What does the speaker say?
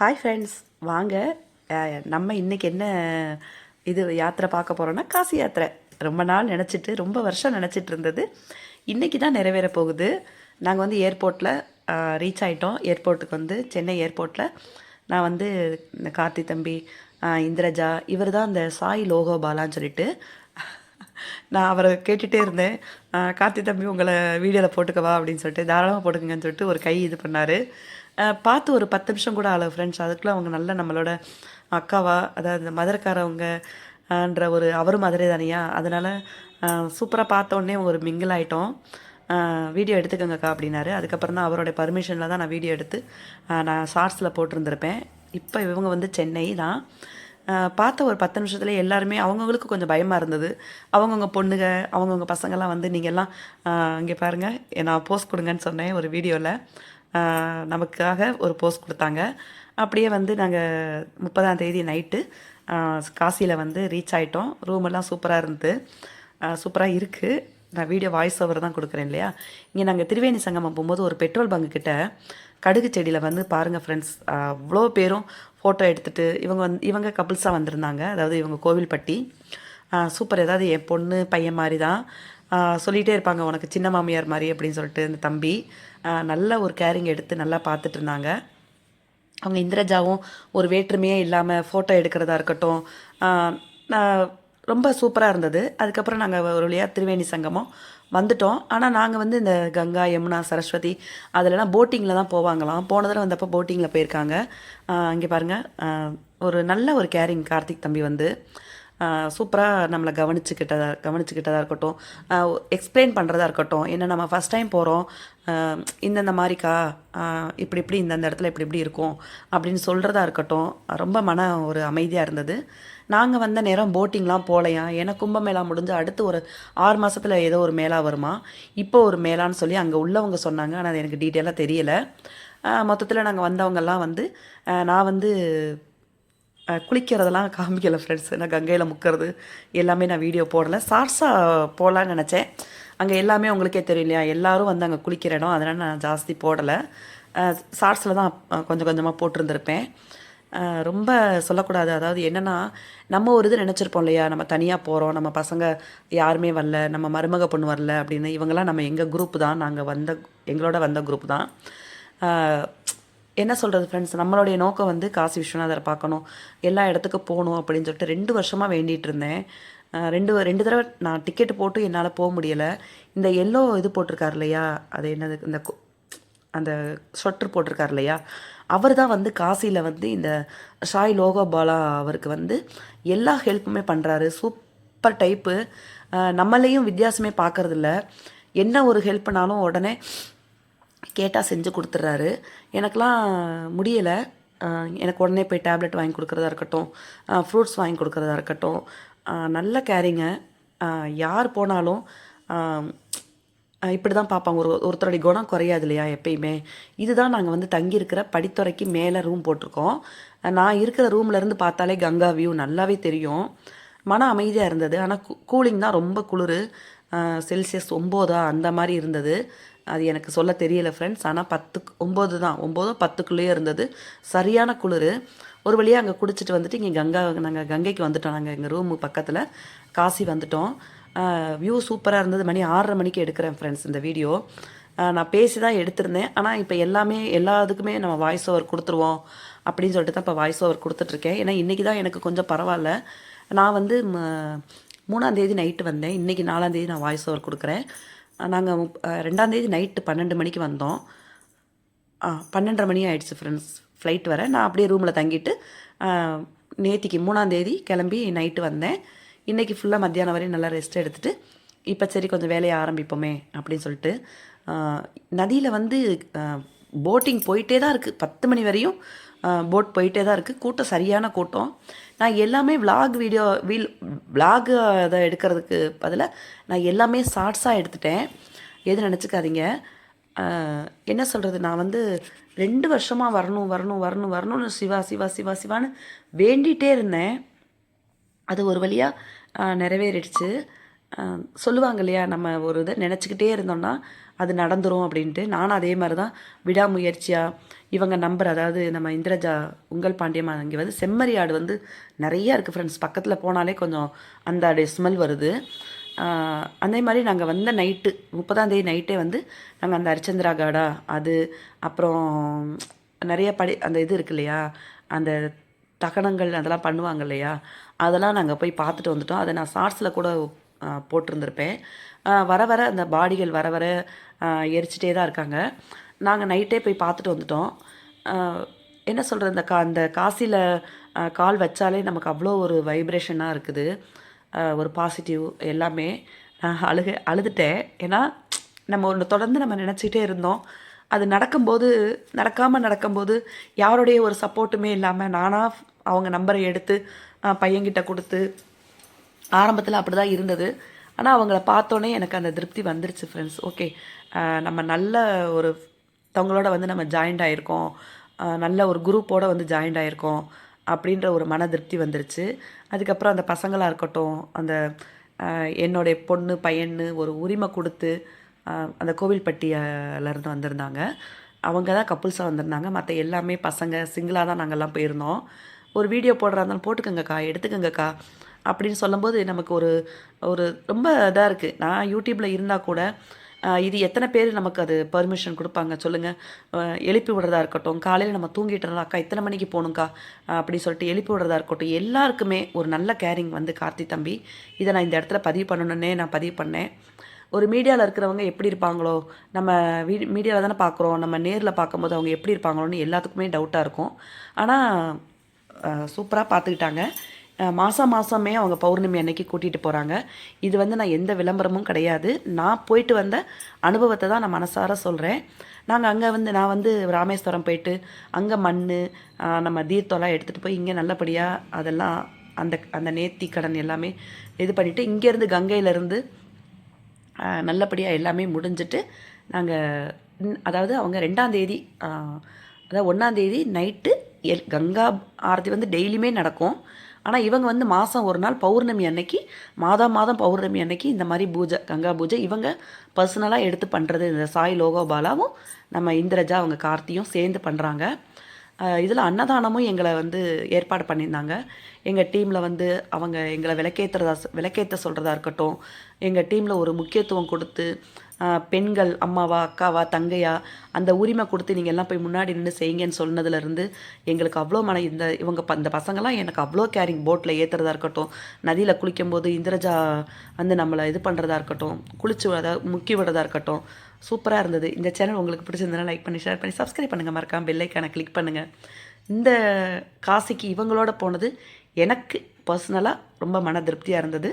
Hi friends வாங்க. நம்ம இன்றைக்கி என்ன இது யாத்திரை பார்க்க போகிறோன்னா காசி யாத்திரை. ரொம்ப நாள் நினச்சிட்டு ரொம்ப வருஷம் நினச்சிட்டு இருந்தது. இன்றைக்கி தான் நிறைவேற போகுது. நாங்கள் வந்து ஏர்போர்ட்டில் ரீச் ஆகிட்டோம் ஏர்போர்ட்டுக்கு வந்து சென்னை ஏர்போர்ட்டில் நான் வந்து இந்த கார்த்தி தம்பி இந்திரஜா இவர் தான் இந்த சாய் லோகோபாலான்னு சொல்லிட்டு நான் அவரை கேட்டுகிட்டே இருந்தேன். கார்த்தி தம்பி உங்களை வீடியோவில் போட்டுக்கவா அப்படின்னு சொல்லிட்டு தாராளமாக போட்டுக்கங்கன்னு சொல்லிட்டு ஒரு கை இது பண்ணார். பார்த்து ஒரு பத்து நிமிஷம் கூட ஆளு ஃப்ரெண்ட்ஸ் அதுக்குள்ளே அவங்க நல்ல நம்மளோட அக்காவா அதாவது இந்த என்ற ஒரு அவரும் மதுரை தானியா. அதனால் சூப்பராக பார்த்த உடனே ஒரு மிங்கிள் ஆகிட்டோம் வீடியோ எடுத்துக்கோங்கக்கா அப்படின்னாரு. அதுக்கப்புறம் தான் அவரோட பர்மிஷனில் தான் நான் வீடியோ எடுத்து நான் ஷார்ட்ஸில் போட்டிருந்திருப்பேன். இப்போ இவங்க வந்து சென்னை தான். பார்த்த ஒரு பத்து நிமிஷத்துல எல்லாருமே அவங்கவுங்களுக்கு கொஞ்சம் பயமாக இருந்தது. அவங்கவுங்க பொண்ணுங்க அவங்கவுங்க பசங்கள்லாம் வந்து நீங்கள் எல்லாம் இங்கே பாருங்கள் நான் போஸ்ட் கொடுங்கன்னு சொன்னேன் ஒரு வீடியோவில் நமக்காக ஒரு போஸ்ட் கொடுத்தாங்க. அப்படியே வந்து நாங்கள் முப்பதாம் தேதி நைட்டு காசியில் வந்து ரீச் ஆகிட்டோம் ரூமெல்லாம் சூப்பராக இருந்தது. சூப்பராக இருக்குது நான் வீடியோ வாய்ஸ் ஓவர் தான் கொடுக்குறேன் இல்லையா? இங்கே நாங்கள் திருவேணி சங்கமம் போகும்போது ஒரு பெட்ரோல் பங்கு கிட்ட கடுகு செடியில் வந்து பாருங்கள் ஃப்ரெண்ட்ஸ் அவ்வளோ பேரும் ஃபோட்டோ எடுத்துகிட்டு இவங்க வந்து இவங்க கப்புள்ஸாக வந்திருந்தாங்க. அதாவது இவங்க கோவில்பட்டி. சூப்பர். ஏதாவது என் பொண்ணு பையன் மாதிரி தான். சொல்லிகிட்டே இருப்பாங்க உனக்கு சின்ன மாமியார் மாதிரி அப்படின்னு சொல்லிட்டு இந்த தம்பி. நல்ல ஒரு கேரிங் எடுத்து நல்லா பார்த்துட்டு இருந்தாங்க. அவங்க இந்திரஜாவும் ஒரு வேற்றுமையே இல்லாமல் ஃபோட்டோ எடுக்கிறதா இருக்கட்டும் நான் ரொம்ப சூப்பராக இருந்தது. அதுக்கப்புறம் நாங்கள் ஒரு வழியாக திருவேணி சங்கமம் வந்துட்டோம். ஆனால் நாங்கள் வந்து இந்த கங்கா யமுனா சரஸ்வதி அதிலலாம் போட்டிங்கில் தான் போவாங்களாம். போன தடவை வந்தப்போ போட்டிங்கில் போயிருக்காங்க. இங்கே பாருங்கள் ஒரு நல்ல ஒரு கேரிங் கார்த்திக் தம்பி வந்து. சூப்பராக நம்மளை கவனிச்சுக்கிட்டதா கவனிச்சுக்கிட்டதாக இருக்கட்டும். எக்ஸ்பிளைன் பண்ணுறதா இருக்கட்டும். என்ன நம்ம ஃபஸ்ட் டைம் போகிறோம் இந்தந்த மாதிரிக்கா இப்படி இப்படி இந்தந்த இடத்துல இப்படி இப்படி இருக்கும் அப்படின்னு சொல்கிறதா இருக்கட்டும். ரொம்ப மன ஒரு அமைதியாக இருந்தது. நாங்கள் வந்த நேரம் போட்டிங்லாம் போகலையா ஏன்னா கும்பமேளா முடிஞ்சு அடுத்து ஒரு ஆறு மாதத்தில் ஏதோ ஒரு மேளா வருமா? இப்போ ஒரு மேளான்னு சொல்லி அங்கே உள்ளவங்க சொன்னாங்க. ஆனால் அது எனக்கு டீட்டெயிலாக தெரியலை. மொத்தத்தில் நாங்கள் வந்தவங்கெல்லாம் வந்து நான் வந்து குளிக்கிறதெல்லாம் காமிக்கல ஃப்ரெண்ட்ஸ் நான் கங்கையில் முக்கிறது எல்லாமே நான் வீடியோ போடலை. ஷார்ட்ஸாக போடலான்னு நினச்சேன். அங்கே எல்லாமே உங்களுக்கே தெரியும் இல்லையா? எல்லோரும் வந்து அங்கே குளிக்கிற இடம். அதனால் நான் ஜாஸ்தி போடலை. ஷார்ட்ஸில் தான் கொஞ்சம் கொஞ்சமாக போட்டிருந்திருப்பேன். ரொம்ப சொல்லக்கூடாது. அதாவது என்னென்னா நம்ம ஒரு இது நினச்சிருப்போம் இல்லையா? நம்ம தனியாக போகிறோம் நம்ம பசங்க யாருமே வரல. நம்ம மருமக பொண்ணு வரல அப்படின்னு. இவங்கெல்லாம் நம்ம எங்கள் குரூப் தான். நாங்கள் வந்த எங்களோட வந்த குரூப் தான். என்ன சொல்கிறது ஃப்ரெண்ட்ஸ் நம்மளுடைய நோக்கம் வந்து காசி விஸ்வநாதரை பார்க்கணும். எல்லா இடத்துக்கும் போகணும் அப்படின்னு சொல்லிட்டு ரெண்டு வருஷமாக வேண்டிகிட்டு இருந்தேன். ரெண்டு ரெண்டு தடவை நான் டிக்கெட் போட்டு என்னால் போக முடியலை. இந்த எல்லோ இது போட்டிருக்காரு இல்லையா? அது என்னது? இந்த அந்த ஸ்வெட்டர் போட்டிருக்கார் இல்லையா? அவர் தான் வந்து காசியில் வந்து இந்த ஷாய் லோகோபாலா அவருக்கு வந்து எல்லா ஹெல்ப்புமே பண்ணுறாரு சூப்பர் டைப்பு நம்மளையும் வித்தியாசமே பார்க்கறதில்ல. என்ன ஒரு ஹெல்ப்னாலும் உடனே கேட்டால் செஞ்சு கொடுத்துட்றாரு எனக்கெலாம் முடியலை. எனக்கு உடனே போய் டேப்லெட் வாங்கி கொடுக்குறதா இருக்கட்டும் ஃப்ரூட்ஸ் வாங்கி கொடுக்குறதா இருக்கட்டும் நல்ல கேரிங்க. யார் போனாலும் இப்படி தான் பார்ப்பாங்க. ஒரு ஒருத்தருடைய குணம் குறையாது இல்லையா எப்பயுமே. இதுதான் நாங்கள் வந்து தங்கியிருக்கிற படித்துறைக்கு மேலே ரூம் போட்டிருக்கோம். நான் இருக்கிற ரூம்லேருந்து பார்த்தாலே கங்கா வியூ நல்லாவே தெரியும். மன அமைதியாக இருந்தது. ஆனால் கூலிங் தான் ரொம்ப குளிர். செல்சியஸ் ஒம்போதா அந்த மாதிரி இருந்தது. அது எனக்கு சொல்ல தெரியல ஃப்ரெண்ட்ஸ் ஆனால் பத்து ஒம்பது தான். ஒம்போதோ பத்துக்குள்ளேயே இருந்தது. சரியான குளிர். ஒரு வழியாக அங்கே குடிச்சிட்டு வந்துட்டு இங்கே கங்கா நாங்கள் கங்கைக்கு வந்துட்டோம். நாங்கள் எங்கள் ரூமு பக்கத்தில். காசி வந்துட்டோம். வியூ சூப்பராக இருந்தது. மணி ஆறரை மணிக்கு எடுக்கிறேன் ஃப்ரெண்ட்ஸ் இந்த வீடியோ நான் பேசி தான் எடுத்திருந்தேன். ஆனால் இப்போ எல்லாமே எல்லா இதுக்குமே நம்ம வாய்ஸ் ஓவர் கொடுத்துருவோம் அப்படின்னு சொல்லிட்டு தான் இப்போ வாய்ஸ் ஓவர் கொடுத்துட்ருக்கேன். ஏன்னா இன்றைக்கி தான் எனக்கு கொஞ்சம் பரவாயில்ல. நான் வந்து ம- நைட்டு வந்தேன். இன்றைக்கி நாலாந்தேதி நான் வாய்ஸ் ஓவர் கொடுக்குறேன். நாங்கள் முப் ரெண்டாந்தேதி நைட்டு பன்னெண்டு மணிக்கு வந்தோம். ஆ பன்னெண்டரை மணி ஆயிடுச்சு ஃப்ரெண்ட்ஸ் ஃப்ளைட் வர. நான் அப்படியே ரூமில் தங்கிட்டு நேத்திக்கு மூணாந்தேதி கிளம்பி நைட்டு வந்தேன். இன்றைக்கி ஃபுல்லாக மத்தியானம் வரையும் நல்லா ரெஸ்ட் எடுத்துகிட்டு இப்போ சரி கொஞ்சம் வேலையை ஆரம்பிப்போமே அப்படின்னு சொல்லிட்டு நதியில் வந்து போட்டிங் போயிட்டே தான் இருக்குது பத்து மணி வரையும் போட் போயிட்டே தான் இருக்குது கூட்டம் சரியான கூட்டம். நான் எல்லாமே vlog வீடியோ வீல் vlog அதை எடுக்கிறதுக்கு பதிலாக நான் எல்லாமே ஷார்ட்ஸாக எடுத்துட்டேன். எது நினச்சிக்காதீங்க. என்ன சொல்கிறது நான் வந்து ரெண்டு வருஷமாக வரணும் வரணும் வரணும் வரணும்னு சிவா சிவா சிவா சிவான்னு வேண்டிகிட்டே இருந்தேன். அது ஒரு வழியாக நிறைவேறிடுச்சு. சொல்லுவாங்க இல்லையா? நம்ம ஒரு இதை நினச்சிக்கிட்டே இருந்தோம்னா அது நடந்துரும் அப்படின்ட்டு. நானும் அதே மாதிரி தான் விடாமுயற்சியாக இவங்க நம்பர் அதாவது நம்ம இந்திரஜா உங்கள் பாண்டியம்மா இங்கே வந்து செம்மறி ஆடு வந்து நிறையா இருக்குது ஃப்ரெண்ட்ஸ் பக்கத்தில் போனாலே கொஞ்சம் அந்த ஆடு ஸ்மெல் வருது. அதே மாதிரி நாங்கள் வந்த நைட்டு முப்பதாந்தேதி நைட்டே வந்து நாங்கள் அந்த ஹரிச்சந்திரா காடா அது அப்புறம் நிறைய படி அந்த இது இருக்கு இல்லையா? அந்த தகனங்கள் அதெல்லாம் பண்ணுவாங்க இல்லையா? அதெல்லாம் நாங்கள் போய் பார்த்துட்டு வந்துட்டோம். அதை நான் ஷார்ட்ஸில் கூட போட்டிருந்திருப்பேன். வர வர அந்த பாடிகள் வர வர எரிச்சிட்டே தான் இருக்காங்க. நாங்கள் நைட்டே போய் பார்த்துட்டு வந்துட்டோம். என்ன சொல்கிறது இந்த கா அந்த காசியில் கால் வச்சாலே நமக்கு அவ்வளோ ஒரு வைப்ரேஷனாக இருக்குது. ஒரு பாசிட்டிவ் எல்லாமே. நான் அழுக அழுதுட்டேன். ஏன்னா நம்ம ஒன்று தொடர்ந்து நம்ம நினச்சிக்கிட்டே இருந்தோம். அது நடக்கும்போது நடக்காமல் நடக்கும்போது யாருடைய ஒரு சப்போர்ட்டுமே இல்லாமல் நானாக அவங்க நம்பரை எடுத்து பையன்கிட்ட கொடுத்து ஆரம்பத்தில் அப்படி தான் இருந்தது. ஆனால் அவங்கள பார்த்தோன்னே எனக்கு அந்த திருப்தி வந்துருச்சு ஃப்ரெண்ட்ஸ் ஓகே நம்ம நல்ல ஒரு தவங்களோட வந்து நம்ம ஜாயிண்ட் ஆகிருக்கோம் நல்ல ஒரு குரூப்போடு வந்து ஜாயிண்ட் ஆகிருக்கோம் அப்படின்ற ஒரு மன திருப்தி வந்துருச்சு. அதுக்கப்புறம் அந்த பசங்களாக இருக்கட்டும் அந்த என்னுடைய பொண்ணு பையன்னு ஒரு உரிமை கொடுத்து அந்த கோவில்பட்டியிலேருந்து வந்திருந்தாங்க. அவங்க தான் கப்புள்ஸாக வந்திருந்தாங்க. மற்ற எல்லாமே பசங்க சிங்கிளாக தான் நாங்கள்லாம் போயிருந்தோம். ஒரு வீடியோ போடுறா இருந்தாலும் போட்டுக்கோங்கக்கா எடுத்துக்கோங்கக்கா. அப்படின்னு சொல்லும்போது நமக்கு ஒரு ஒரு ரொம்ப இதாக இருக்குது நான் யூடியூப்பில் இருந்தால் கூட இது எத்தனை பேர் நமக்கு அது பர்மிஷன் கொடுப்பாங்க சொல்லுங்கள் எழுப்பி விடுறதா இருக்கட்டும் காலையில் நம்ம தூங்கிட்டு அக்கா இத்தனை மணிக்கு போகணுங்க்கா அப்படின்னு அப்படி சொல்லிட்டு எழுப்பி விடுறதா இருக்கட்டும் எல்லாருக்குமே ஒரு நல்ல கேரிங் வந்து கார்த்தி தம்பி. இதை நான் இந்த இடத்துல பதிவு பண்ணணுன்னே நான் பதிவு பண்ணேன். ஒரு மீடியாவில் இருக்கிறவங்க எப்படி இருப்பாங்களோ நம்ம வீ மீடியாவில் தானே பார்க்குறோம் நம்ம நேரில் பார்க்கும்போது அவங்க எப்படி இருப்பாங்களோன்னு எல்லாத்துக்குமே டவுட்டாக இருக்கும். ஆனால் சூப்பராக பார்த்துக்கிட்டாங்க மாதம் மாதமே அவங்க பௌர்ணமி அன்னைக்கு கூட்டிகிட்டு போகிறாங்க இது வந்து நான் எந்த விளம்பரமும் கிடையாது. நான் போயிட்டு வந்த அனுபவத்தை தான் நான் மனசார சொல்கிறேன் நாங்கள் அங்கே வந்து நான் வந்து ராமேஸ்வரம் போயிட்டு அங்கே மண் நம்ம தீர்த்தம்லாம் எடுத்துகிட்டு போய் இங்கே நல்லபடியாக அதெல்லாம் அந்த அந்த நேர்த்தி கடன் எல்லாமே இது பண்ணிவிட்டு இங்கேருந்து கங்கையிலேருந்து நல்லபடியாக எல்லாமே முடிஞ்சிட்டு நாங்கள் அதாவது அவங்க ரெண்டாந்தேதி அதாவது ஒன்றாந்தேதி நைட்டு எல் கங்கா ஆரத்தி வந்து டெய்லியுமே நடக்கும். ஆனால் இவங்க வந்து மாதம் ஒரு நாள் பௌர்ணமி அன்னைக்கு மாதம் மாதம் பௌர்ணமி அன்னைக்கு இந்த மாதிரி பூஜை கங்கா பூஜை இவங்க பர்சனலாக எடுத்து பண்ணுறது இந்த சாய் லோகோபாலாவும் நம்ம இந்திரஜா அவங்க கார்த்தியும் சேர்ந்து பண்ணுறாங்க இதில் அன்னதானமும் எங்களை வந்து ஏற்பாடு பண்ணியிருந்தாங்க. எங்கள் டீமில் வந்து அவங்க எங்களை விளக்கேற்றுறதா விளக்கேற்ற சொல்கிறதா இருக்கட்டும். எங்கள் டீமில் ஒரு முக்கியத்துவம் கொடுத்து பெண்கள் அம்மாவா அக்காவா தங்கையா அந்த உரிமை கொடுத்து நீங்கள் எல்லாம் போய் முன்னாடி நின்று செய்யுங்கன்னு சொன்னதுலேருந்து எங்களுக்கு அவ்வளோ மன இந்த இவங்க ப இந்த பசங்களாம் எனக்கு அவ்வளோ கேரிங் போட்டில் ஏற்றுறதா இருக்கட்டும். நதியில் குளிக்கும்போது இந்திரஜா வந்து நம்மளை இது பண்ணுறதா இருக்கட்டும். குளிச்சு விட முக்கி விடுறதா இருக்கட்டும். சூப்பராக இருந்தது. இந்த சேனல் உங்களுக்கு பிடிச்சிருந்தனா லைக் பண்ணி ஷேர் பண்ணி சப்ஸ்கிரைப் பண்ணுங்கள் மறக்காம பெல்லைக்கான கிளிக் பண்ணுங்கள் இந்த காசிக்கு இவங்களோட போனது எனக்கு பர்சனலாக ரொம்ப மன திருப்தியாக இருந்தது.